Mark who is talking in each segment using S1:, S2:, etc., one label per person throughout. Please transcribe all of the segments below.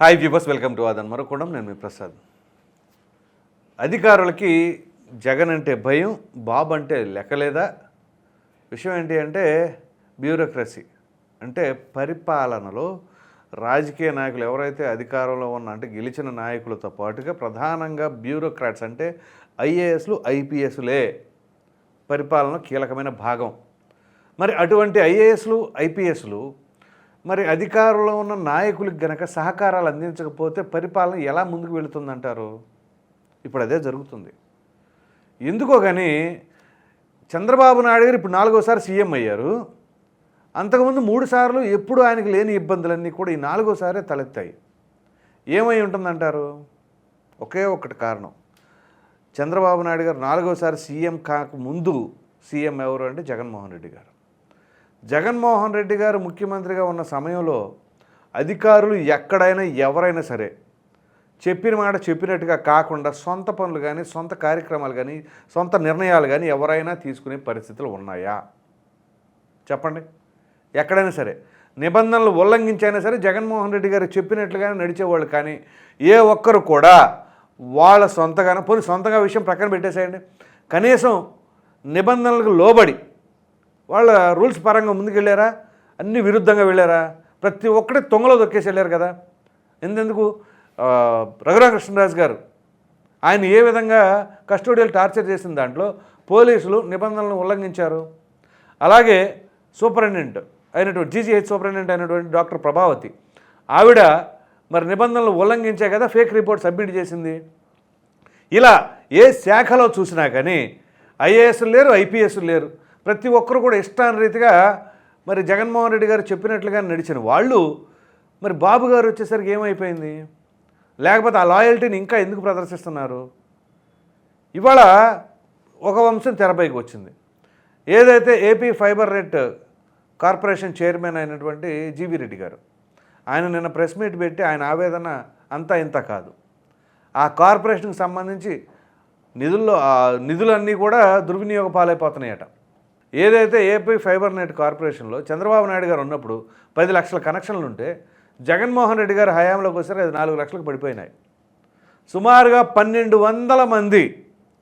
S1: Hi viewers welcome to ఆదన్ మరొకడం నేను మీ ప్రసాద్ అధికారులకి జగన్ అంటే భయం బాబు అంటే లెక్కలేదా? విషయం ఏంటి అంటే బ్యూరోక్రసీ. అంటే పరిపాలనలో రాజకీయ నాయకులు ఎవరైతే అధికారంలో ఉన్న అంటే గెలిచిన నాయకులతో పాటుగా ప్రధానంగా బ్యూరోక్రాట్స్ అంటే ఐఏఎస్లు ఐపీఎస్లే పరిపాలన కీలకమైన భాగం. మరి అటువంటి ఐఏఎస్లు ఐపీఎస్లు మరి అధికారంలో ఉన్న నాయకులకు గనక సహకారాలు అందించకపోతే పరిపాలన ఎలా ముందుకు వెళుతుందంటారు? ఇప్పుడు అదే జరుగుతుంది. ఎందుకో కానీ చంద్రబాబు నాయుడు గారు ఇప్పుడు నాలుగోసారి సీఎం అయ్యారు. అంతకుముందు మూడు సార్లు ఎప్పుడు ఆయనకు లేని ఇబ్బందులన్నీ కూడా ఈ నాలుగోసారే తలెత్తాయి. ఏమై ఉంటుందంటారు? ఒకే ఒక్కటి కారణం. చంద్రబాబు నాయుడు గారు నాలుగోసారి సీఎం కాక ముందు సీఎం ఎవరు అంటే జగన్మోహన్ రెడ్డి గారు. జగన్మోహన్ రెడ్డి గారు ముఖ్యమంత్రిగా ఉన్న సమయంలో అధికారులు ఎక్కడైనా ఎవరైనా సరే చెప్పిన మాట చెప్పినట్టుగా కాకుండా సొంత పనులు కానీ సొంత కార్యక్రమాలు కానీ సొంత నిర్ణయాలు కానీ ఎవరైనా తీసుకునే పరిస్థితులు ఉన్నాయా? చెప్పండి. ఎక్కడైనా సరే. నిబంధనలు ఉల్లంఘించైనా సరే జగన్మోహన్ రెడ్డి గారు చెప్పినట్లుగానే నడిచేవాళ్ళు కానీ ఏ ఒక్కరు కూడా వాళ్ళ సొంతగానే పోనీ సొంతంగా విషయం ప్రక్కన పెట్టేసేయండి. కనీసం నిబంధనలకు లోబడి వాళ్ళ రూల్స్ పరంగా ముందుకెళ్ళారా? అన్ని విరుద్ధంగా వెళ్ళారా? ప్రతి ఒక్కటి తొంగలో దొక్కేసి వెళ్ళారు కదా? ఎందుకు? రఘురామకృష్ణరాజు గారు ఆయన ఏ విధంగా కస్టోడియల్ టార్చర్ చేసిన దాంట్లో పోలీసులు నిబంధనలను ఉల్లంఘించారు? అలాగే సూపరింటెండెంట్ అయినటువంటి జీజీహెచ్ సూపరింటెండెంట్ అయినటువంటి డాక్టర్ ప్రభావతి ఆవిడ మరి నిబంధనలు ఉల్లంఘించే కదా ఫేక్ రిపోర్ట్ సబ్మిట్ చేసింది? ఇలా ఏ శాఖలో చూసినా కానీ ఐఏఎస్లు లేరు ఐపీఎస్లు లేరు. ప్రతి ఒక్కరు కూడా ఇష్టానురీతిగా మరి జగన్మోహన్ రెడ్డి గారు చెప్పినట్లుగా నడిచిన వాళ్ళు మరి బాబు గారు వచ్చేసరికి ఏమైపోయింది? లేకపోతే ఆ లాయల్టీని ఇంకా ఎందుకు ప్రదర్శిస్తున్నారు? ఇవాళ ఒక వంశం తెరపైకి వచ్చింది. ఏదైతే AP fibre net corporation chairman అయినటువంటి జీవి రెడ్డి గారు ఆయన నిన్న ప్రెస్ మీట్ పెట్టి ఆయన ఆవేదన అంతా ఇంత కాదు. ఆ కార్పొరేషన్కి సంబంధించి నిధుల్లో నిధులన్నీ కూడా దుర్వినియోగ పాలైపోతున్నాయట. ఏదైతే ఏపీ ఫైబర్ నెట్ కార్పొరేషన్లో చంద్రబాబు నాయుడు గారు ఉన్నప్పుడు పది లక్షల కనెక్షన్లు ఉంటే జగన్మోహన్ రెడ్డి గారు హయాంలోకి వచ్చారు అది నాలుగు లక్షలకు పడిపోయినాయి. సుమారుగా పన్నెండు వందల మంది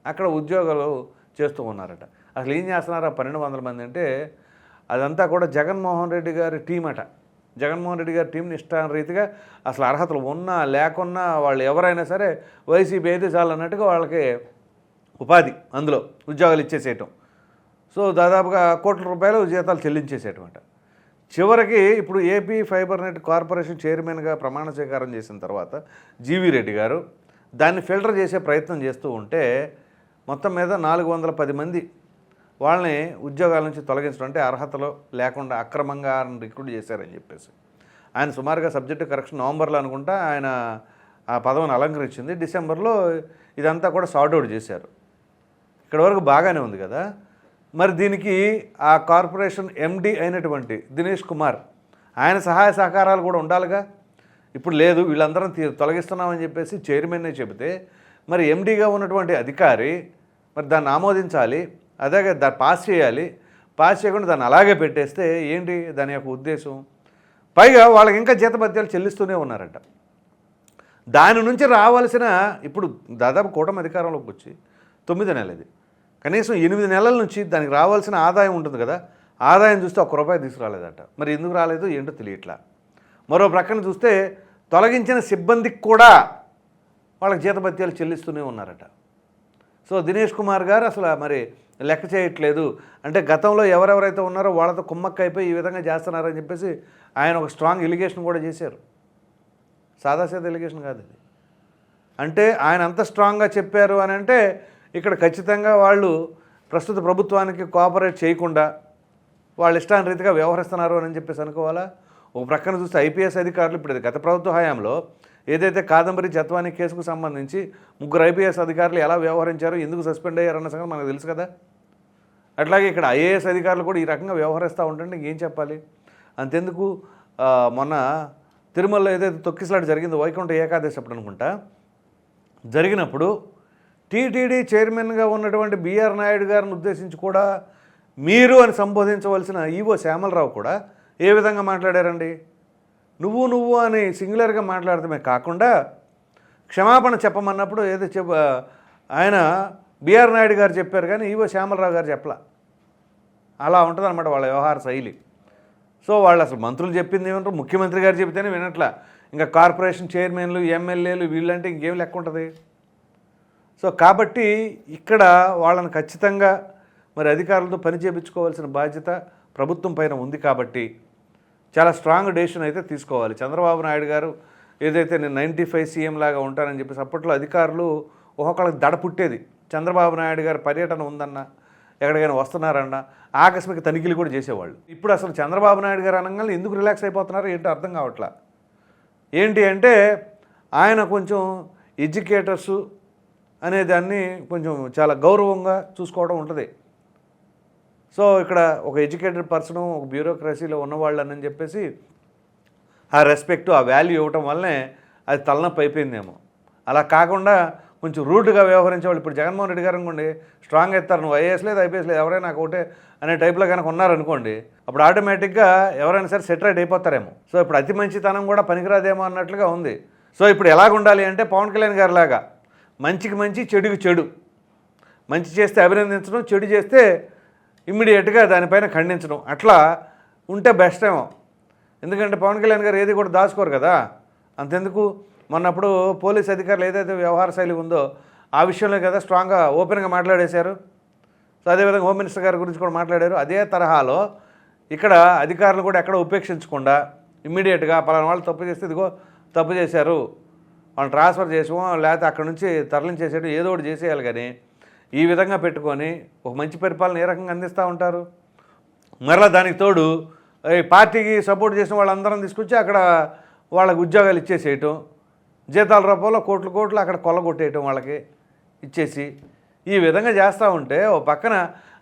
S1: అక్కడ ఉద్యోగాలు చేస్తూ ఉన్నారట. అసలు ఏం చేస్తున్నారు? ఆ పన్నెండు వందల మంది అంటే అదంతా కూడా జగన్మోహన్ రెడ్డి గారి టీం అట. జగన్మోహన్ రెడ్డి గారి టీంని ఇష్టాన రీతిగా అసలు అర్హతలు ఉన్నా లేకున్నా వాళ్ళు ఎవరైనా సరే వైసీపీ అయితే చాలు అన్నట్టుగా వాళ్ళకి ఉపాధి అందులో ఉద్యోగాలు ఇచ్చేసేయటం. సో దాదాపుగా కోట్ల రూపాయలు జీతాలు చెల్లించేసేటమాట చివరికి ఇప్పుడు ఏపీ ఫైబర్ నెట్ కార్పొరేషన్ చైర్మన్గా ప్రమాణ స్వీకారం చేసిన తర్వాత జీవీ రెడ్డి గారు దాన్ని ఫిల్టర్ చేసే ప్రయత్నం చేస్తూ ఉంటే మొత్తం మీద నాలుగు వందల పది మంది వాళ్ళని ఉద్యోగాల నుంచి తొలగించడం అంటే అర్హతలో లేకుండా అక్రమంగా రిక్రూట్ చేశారని చెప్పేసి. ఆయన సుమారుగా సబ్జెక్టు కరెక్షన్ నవంబర్లో అనుకుంటా ఆయన ఆ పదవిని అలంకరించింది. డిసెంబర్లో ఇదంతా కూడా సార్ట్ అవుట్ చేశారు. ఇక్కడ వరకు బాగానే ఉంది కదా? మరి దీనికి ఆ కార్పొరేషన్ ఎండి అయినటువంటి దినేష్ కుమార్ ఆయన సహాయ సహకారాలు కూడా ఉండాలిగా? ఇప్పుడు లేదు వీళ్ళందరం తీ- తొలగిస్తున్నామని చెప్పేసి చైర్మన్నే చెబితే మరి ఎండీగా ఉన్నటువంటి అధికారి మరి దాన్ని ఆమోదించాలి అదే దాన్ని పాస్ చేయాలి పాస్ చేయకుండా దాన్ని అలాగే పెట్టేస్తే ఏంటి దాని యొక్క ఉద్దేశం? పైగా వాళ్ళకి ఇంకా జీతభత్యాలు చెల్లిస్తూనే ఉన్నారట. దాని నుంచి రావాల్సిన ఇప్పుడు దాదాపు కూటమి అధికారంలోకి వచ్చి తొమ్మిది నెలది కనీసం ఎనిమిది నెలల నుంచి దానికి రావాల్సిన ఆదాయం ఉంటుంది కదా ఆదాయం చూస్తే ఒక్క రూపాయి తీసుకురాలేదట. మరి ఎందుకు రాలేదు ఏంటో తెలియట్లా. మరో ప్రక్కన చూస్తే తొలగించిన సిబ్బందికి కూడా వాళ్ళకి జీతభత్యాలు చెల్లిస్తూనే ఉన్నారట. సో దినేష్ కుమార్ గారు అసలు మరి లెక్క చేయట్లేదు. అంటే గతంలో ఎవరెవరైతే ఉన్నారో వాళ్ళతో కుమ్మక్క అయిపోయి ఈ విధంగా చేస్తున్నారని చెప్పేసి ఆయన ఒక స్ట్రాంగ్ ఎలిగేషన్ కూడా చేశారు. సాదాసేద ఎలిగేషన్ కాదు ఇది. అంటే ఆయన అంత స్ట్రాంగ్గా చెప్పారు అని అంటే ఇక్కడ ఖచ్చితంగా వాళ్ళు ప్రస్తుత ప్రభుత్వానికి కోఆపరేట్ చేయకుండా వాళ్ళు ఇష్టాన్ని రీతిగా వ్యవహరిస్తున్నారు అని చెప్పేసి అనుకోవాలా? ఒక ప్రక్కన చూస్తే ఐపీఎస్ అధికారులు ఇప్పుడు గత ప్రభుత్వ హయాంలో ఏదైతే కాదంబరి జత్వాని కేసుకు సంబంధించి ముగ్గురు ఐపీఎస్ అధికారులు ఎలా వ్యవహరించారో ఎందుకు సస్పెండ్ అయ్యారన్న సంగతి మనకు తెలుసు కదా? అట్లాగే ఇక్కడ ఐఏఎస్ అధికారులు కూడా ఈ రకంగా వ్యవహరిస్తూ ఉంటుంటే ఇంకేం చెప్పాలి? అంతెందుకు మొన్న తిరుమలలో ఏదైతే తొక్కిసలాట జరిగిందో వైకుంఠ ఏకాదశి అప్పుడు అనుకుంటా జరిగినప్పుడు టీటీడీ చైర్మన్గా ఉన్నటువంటి బిఆర్ నాయుడు గారిని ఉద్దేశించి కూడా మీరు అని సంబోధించవలసిన ఈవో శ్యామలరావు కూడా ఏ విధంగా మాట్లాడారండి? నువ్వు నువ్వు అని సింగులర్గా మాట్లాడటమే కాకుండా క్షమాపణ చెప్పమన్నప్పుడు ఏదో చెప్ప ఆయన బీఆర్ నాయుడు గారు చెప్పారు కానీ ఈవో శ్యామలరావు గారు చెప్పలా. అలా ఉంటుందన్నమాట వాళ్ళ వ్యవహార శైలి. సో వాళ్ళు అసలు మంత్రులు చెప్పింది ఏమంటారు? ముఖ్యమంత్రి గారు చెబితేనే వినట్లా. ఇంకా కార్పొరేషన్ చైర్మన్లు ఎమ్మెల్యేలు వీళ్ళంటే ఇంకేం లెక్క ఉంటుంది? సో కాబట్టి ఇక్కడ వాళ్ళని ఖచ్చితంగా మరి అధికారులతో పని చేయించుకోవాల్సిన బాధ్యత ప్రభుత్వం పైన ఉంది కాబట్టి చాలా స్ట్రాంగ్ డెసిషన్ అయితే తీసుకోవాలి. చంద్రబాబు నాయుడు గారు ఏదైతే నేను నైంటీ ఫైవ్ సీఎం లాగా ఉంటానని చెప్పేసి అప్పట్లో అధికారులు ఒక్కొక్కళ్ళకి దడ పుట్టేది. చంద్రబాబు నాయుడు గారి పర్యటన ఉందన్న ఎక్కడికైనా వస్తున్నారన్న ఆకస్మిక తనిఖీలు కూడా చేసేవాళ్ళు. ఇప్పుడు అసలు చంద్రబాబు నాయుడు గారు అనగానే ఎందుకు రిలాక్స్ అయిపోతున్నారో ఏంటో అర్థం కావట్లా? ఏంటి అంటే ఆయన కొంచెం ఎడ్యుకేటర్సు అనే దాన్ని కొంచెం చాలా గౌరవంగా చూసుకోవడం ఉంటుంది. సో ఇక్కడ ఒక ఎడ్యుకేటెడ్ పర్సన్ ఒక బ్యూరోక్రసీలో ఉన్నవాళ్ళని చెప్పేసి ఆ రెస్పెక్ట్ ఆ వాల్యూ ఇవ్వటం వల్లనే అది తలనొప్పి అయిపోయిందేమో. అలా కాకుండా కొంచెం రూడ్గా వ్యవహరించేవాళ్ళు ఇప్పుడు జగన్మోహన్ రెడ్డి గారు అనుకోండి స్ట్రాంగ్ ఎత్తారు నువ్వు ఐఏఎస్ లేదు ఐపీఎస్ లేదు ఎవరైనా ఒకటే అనే టైప్లో కనుక ఉన్నారనుకోండి అప్పుడు ఆటోమేటిక్గా ఎవరైనా సరే సెటరేట్ అయిపోతారేమో. సో ఇప్పుడు అతి మంచితనం కూడా పనికిరాదేమో అన్నట్లుగా ఉంది. సో ఇప్పుడు ఎలాగ ఉండాలి అంటే పవన్ కళ్యాణ్ గారి లాగా మంచికి మంచి చెడుకి చెడు. మంచి చేస్తే అభినందించడం చెడు చేస్తే ఇమ్మీడియట్గా దానిపైన ఖండించడం. అట్లా ఉంటే బెస్ట్ ఏమో. ఎందుకంటే పవన్ కళ్యాణ్ గారు ఏది కూడా దాచుకోరు కదా. అంతెందుకు? మొన్నప్పుడు పోలీస్ అధికారులు ఏదైతే వ్యవహార శైలి ఉందో ఆ విషయంలో కదా స్ట్రాంగ్గా ఓపెన్గా మాట్లాడేశారు. సో అదేవిధంగా హోమ్ మినిస్టర్ గారి గురించి కూడా మాట్లాడారు. అదే తరహాలో ఇక్కడ అధికారులు కూడా ఎక్కడ ఉపేక్షించకుండా ఇమ్మీడియట్గా పలానా వాళ్ళు తప్పు చేస్తే ఇదిగో తప్పు చేశారు. వాళ్ళని ట్రాన్స్ఫర్ చేసామో లేకపోతే అక్కడ నుంచి తరలించేసేయడం ఏదో ఒకటి చేసేయాలి కానీ ఈ విధంగా పెట్టుకొని ఒక మంచి పరిపాలన ఏ రకంగా అందిస్తూ ఉంటారు? మరలా దానికి తోడు ఈ పార్టీకి సపోర్ట్ చేసిన వాళ్ళందరం తీసుకొచ్చి అక్కడ వాళ్ళకి ఉద్యోగాలు ఇచ్చేసేయటం జీతాల రూపంలో కోట్లు కోట్లు అక్కడ కొల్లగొట్టేయటం వాళ్ళకి ఇచ్చేసి ఈ విధంగా చేస్తూ ఉంటే ఓ పక్కన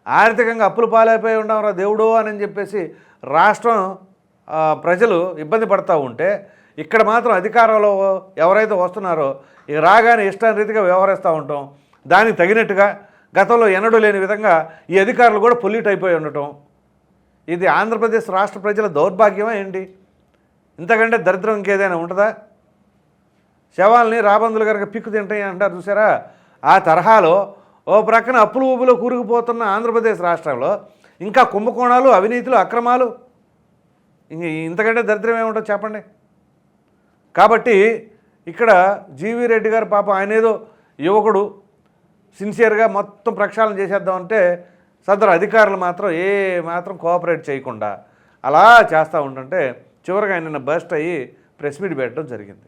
S1: ఆర్థికంగా అప్పులు పాలైపోయి ఉండవరా దేవుడు అని చెప్పేసి రాష్ట్రం ప్రజలు ఇబ్బంది పడుతూ ఉంటే ఇక్కడ మాత్రం అధికారంలో ఎవరైతే వస్తున్నారో ఇక రాగానే ఇష్టారీతిగా వ్యవహరిస్తూ ఉంటాం. దానికి తగినట్టుగా గతంలో ఎన్నడూ లేని విధంగా ఈ అధికారులు కూడా పొల్యూట్ అయిపోయి ఉండటం. ఇది ఆంధ్రప్రదేశ్ రాష్ట్ర ప్రజల దౌర్భాగ్యమా ఏంటి? ఇంతకంటే దరిద్రం ఇంకేదైనా ఉంటుందా? శవాల్ని రాబందులు కనుక పిక్కు తింటాయి అంటారు చూసారా? ఆ తరహాలో ఓ ప్రక్కన అప్పులు ఊపులో కూరుకుపోతున్న ఆంధ్రప్రదేశ్ రాష్ట్రంలో ఇంకా కుంభకోణాలు అవినీతులు అక్రమాలు ఇంకా ఇంతకంటే దరిద్రం ఏముంటుందో చెప్పండి? కాబట్టి ఇక్కడ జీవీ రెడ్డి గారు పాప ఆయన ఏదో యువకుడు సిన్సియర్గా మొత్తం ప్రక్షాళన చేసేద్దామంటే సదరు అధికారులు మాత్రం ఏ మాత్రం కోఆపరేట్ చేయకుండా అలా చేస్తూ ఉంటుంటే చివరికి ఆయన బస్ట్ అయ్యి ప్రెస్ మీట్ పెట్టడం జరిగింది.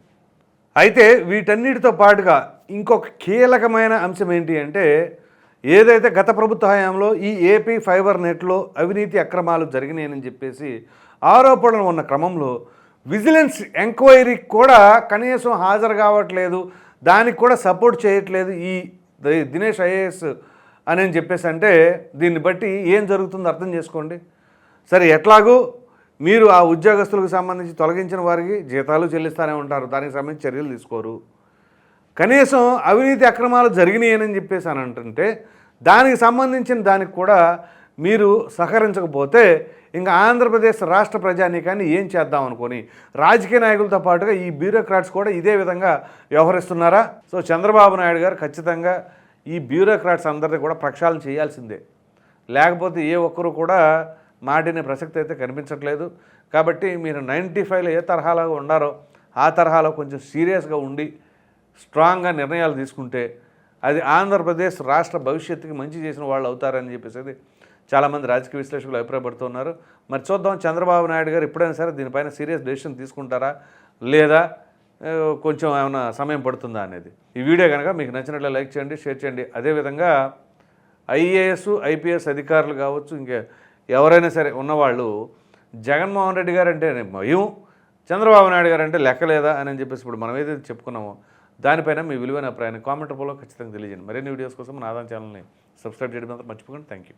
S1: అయితే వీటన్నిటితో పాటుగా ఇంకొక కీలకమైన అంశం ఏంటి అంటే ఏదైతే గత ప్రభుత్వ హయాంలో ఈ ఏపీ ఫైబర్ నెట్లో అవినీతి అక్రమాలు జరిగినాయని చెప్పేసి ఆరోపణలు ఉన్న క్రమంలో విజిలెన్స్ ఎంక్వైరీకి కూడా కనీసం హాజరు కావట్లేదు. దానికి కూడా సపోర్ట్ చేయట్లేదు ఈ దినేష్ ఐఏఎస్ అని అని చెప్పేసి అంటే దీన్ని బట్టి ఏం జరుగుతుందో అర్థం చేసుకోండి. సరే ఎట్లాగూ మీరు ఆ ఉద్యోగస్తులకు సంబంధించి తొలగించిన వారికి జీతాలు చెల్లిస్తూనే ఉంటారు. దానికి సంబంధించి చర్యలు తీసుకోరు. కనీసం అవినీతి అక్రమాలు జరిగినాయని చెప్పేసి అని అంటుంటే దానికి సంబంధించిన దానికి కూడా మీరు సహకరించకపోతే ఇంకా ఆంధ్రప్రదేశ్ రాష్ట్ర ప్రజానీకాన్ని ఏం చేద్దాం అనుకొని రాజకీయ నాయకులతో పాటుగా ఈ బ్యూరోక్రాట్స్ కూడా ఇదే విధంగా వ్యవహరిస్తున్నారా? సో చంద్రబాబు నాయుడు గారు ఖచ్చితంగా ఈ బ్యూరోక్రాట్స్ అందరినీ కూడా ప్రక్షాళన చేయాల్సిందే. లేకపోతే ఏ ఒక్కరు కూడా మాటినే ప్రసక్తి అయితే కనిపించట్లేదు. కాబట్టి మీరు నైంటీ ఫైవ్లో ఏ తరహాలో ఉండారో ఆ తరహాలో కొంచెం సీరియస్గా ఉండి స్ట్రాంగ్గా నిర్ణయాలు తీసుకుంటే అది ఆంధ్రప్రదేశ్ రాష్ట్ర భవిష్యత్తుకి మంచి చేసిన వాళ్ళు అవుతారని చెప్పేసి చాలామంది రాజకీయ విశ్లేషకులు అభిప్రాయపడుతున్నారు. మరి చూద్దాం చంద్రబాబు నాయుడు గారు ఎప్పుడైనా సరే దీనిపైన సీరియస్ డెసిషన్ తీసుకుంటారా? లేదా కొంచెం ఏమైనా సమయం పడుతుందా అనేది. ఈ వీడియో కనుక మీకు నచ్చినట్లు లైక్ చేయండి షేర్ చేయండి. అదేవిధంగా ఐఏఎస్ ఐపీఎస్ అధికారులు కావచ్చు ఇంకా ఎవరైనా సరే ఉన్నవాళ్ళు జగన్మోహన్ రెడ్డి గారు అంటే భయం చంద్రబాబు నాయుడు గారు అంటే లెక్కలేదా అని చెప్పేసి ఇప్పుడు మనం ఏదైతే చెప్పుకున్నామో దానిపైన మీ విలువైన అభిప్రాయాన్ని కామెంట్ రూపంలో ఖచ్చితంగా తెలియజేయండి. మరిన్ని వీడియోస్ కోసం మన ఆదాయం ఛానల్ని సబ్స్క్రైబ్ చేయడం మాత్రం మర్చిపోకండి. Thank you